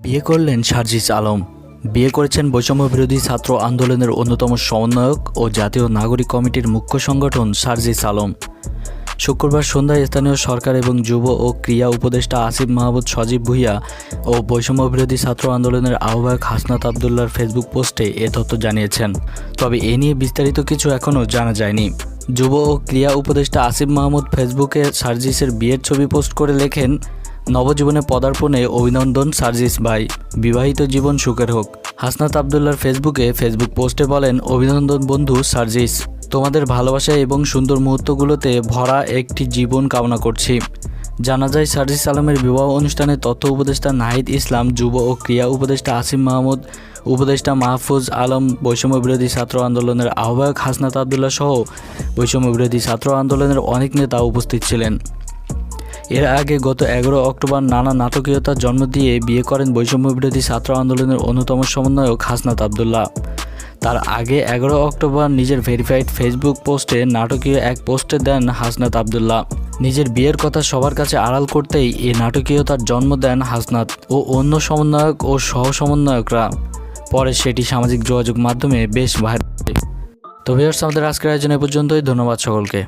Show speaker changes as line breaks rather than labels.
বিয়ে করলেন সার্জিস আলম। বিয়ে করেছেন বৈষম্য বিরোধী ছাত্র আন্দোলনের অন্যতম সমন্বয়ক ও জাতীয় নাগরিক কমিটির মুখ্য সংগঠন সার্জিস আলম। শুক্রবার সন্ধ্যায় স্থানীয় সরকার এবং যুব ও ক্রিয়া উপদেষ্টা আসিফ মাহমুদ, সজীব ভুইয়া ও বৈষম্য বিরোধী ছাত্র আন্দোলনের আহ্বায়ক হাসনাত আবদুল্লার ফেসবুক পোস্টে এ তথ্য জানিয়েছেন। তবে এ নিয়ে বিস্তারিত কিছু এখনও জানা যায়নি। যুব ও ক্রিয়া উপদেষ্টা আসিফ মাহমুদ ফেসবুকে সার্জিসের বিয়ের ছবি পোস্ট করে লেখেন নবজীবনে পদার্পণে অভিনন্দন সার্জিস ভাই। বিবাহিত জীবন সুখের হোক। হাসনাত আবদুল্লার ফেসবুকে ফেসবুক পোস্টে বলেন, অভিনন্দন বন্ধু সার্জিস, তোমাদের ভালোবাসা এবং সুন্দর মুহূর্তগুলোতে ভরা একটি জীবন কামনা করছি। জানা যায়, সার্জিস আলমের বিবাহ অনুষ্ঠানে তথ্য উপদেষ্টা নাহিদ ইসলাম, যুব ও ক্রিয়া উপদেষ্টা আসিম মাহমুদ, উপদেষ্টা মাহফুজ আলম, বৈষম্য বিরোধী ছাত্র আন্দোলনের আহ্বায়ক হাসনাত আবদুল্লাহ সহ বৈষম্য বিরোধী ছাত্র আন্দোলনের অনেক নেতা উপস্থিত ছিলেন। এর আগে গত এগারো অক্টোবর নানা নাটকীয়তার জন্ম দিয়ে বিয়ে করেন বৈষম্য বিরোধী ছাত্র আন্দোলনের অন্যতম সমন্বয়ক হাসনাত আবদুল্লাহ। তার আগে এগারো অক্টোবর নিজের ভেরিফাইড ফেসবুক পোস্টে নাটকীয় এক পোস্টে দেন হাসনাত আবদুল্লাহ। নিজের বিয়ের কথা সবার কাছে আড়াল করতেই এই নাটকীয়তার জন্ম দেন হাসনাত ও অন্য সমন্বয়ক ও সহ সমন্বয়করা পরে সেটি সামাজিক যোগাযোগ মাধ্যমে বেশ ভাইরাল। তো ভিউয়ার্স, আমাদের আজকের আয়োজন এ পর্যন্তই। ধন্যবাদ সকলকে।